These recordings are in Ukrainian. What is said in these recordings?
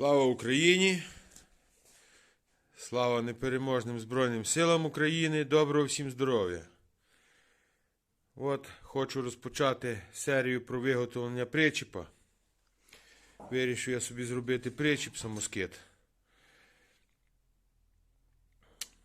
Слава Україні! Слава непереможним Збройним силам України! Доброго всім здоров'я! От хочу розпочати серію про виготовлення причіпа. Вирішив я собі зробити причіп самоскид.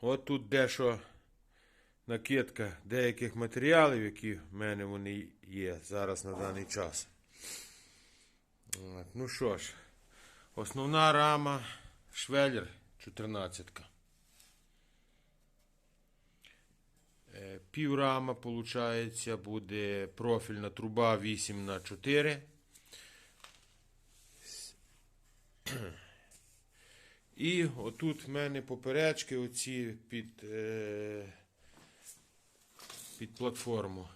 От тут дещо накидка деяких матеріалів, які в мене вони є зараз на даний час. Ну що ж, основна рама швеллер 14. Е, Піврама, виходить, буде профільна труба 8 на 4 І отут в мене поперечки оці під, е, під платформу.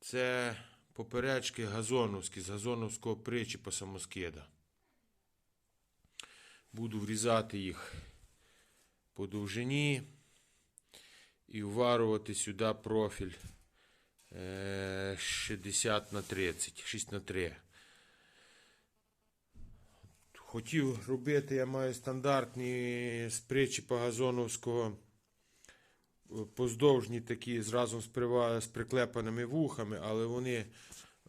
Це поперечки газоновські з газоновського причіпа самоскида. Буду врізати їх по довжині і вварувати сюди профіль е, 60 на 30, 6 на 3. Хотів робити, я маю стандартні з причіпа газоновського е, поздовжні такі з, прива- з приклепаними вухами, але вони е,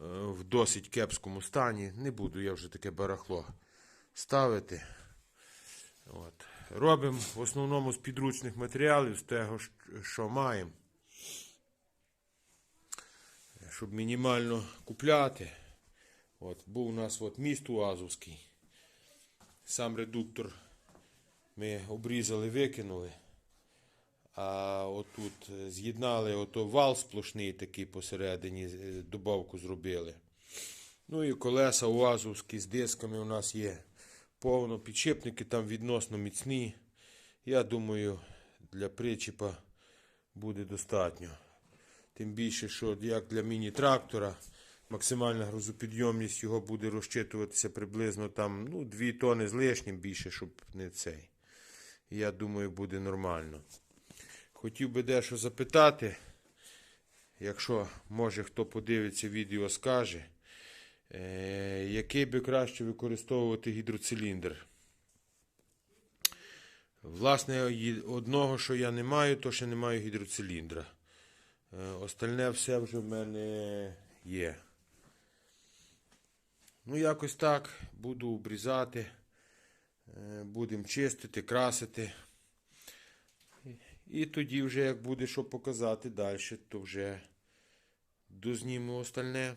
в досить кепському стані. Не буду я вже таке барахло ставити. От. Робимо в основному з підручних матеріалів, з того, що маємо. Щоб мінімально купляти. От, був у нас от міст Уазовський. Сам редуктор ми обрізали, викинули. А отут з'єднали ото вал сплошний такий посередині, е, добавку зробили. Ну і колеса УАЗовські з дисками у нас є. Повно підшипники там відносно міцні. Я думаю, для причіпа буде достатньо. Тим більше, що як для міні-трактора максимальна грузопідйомність його буде розчитуватися приблизно там ну, 2 тони з лишнім більше, щоб не цей. Я думаю, буде нормально. Хотів би дещо запитати, якщо може хто подивиться відео, скаже, який би краще використовувати гідроциліндр. Власне, одного, що я не маю, то ще не маю гідроциліндра. Е, Остальне все вже в мене є. Ну, якось так. Буду обрізати, е, будемо чистити, красити. І тоді вже, як буде що показати далі, то вже дозніму остальне.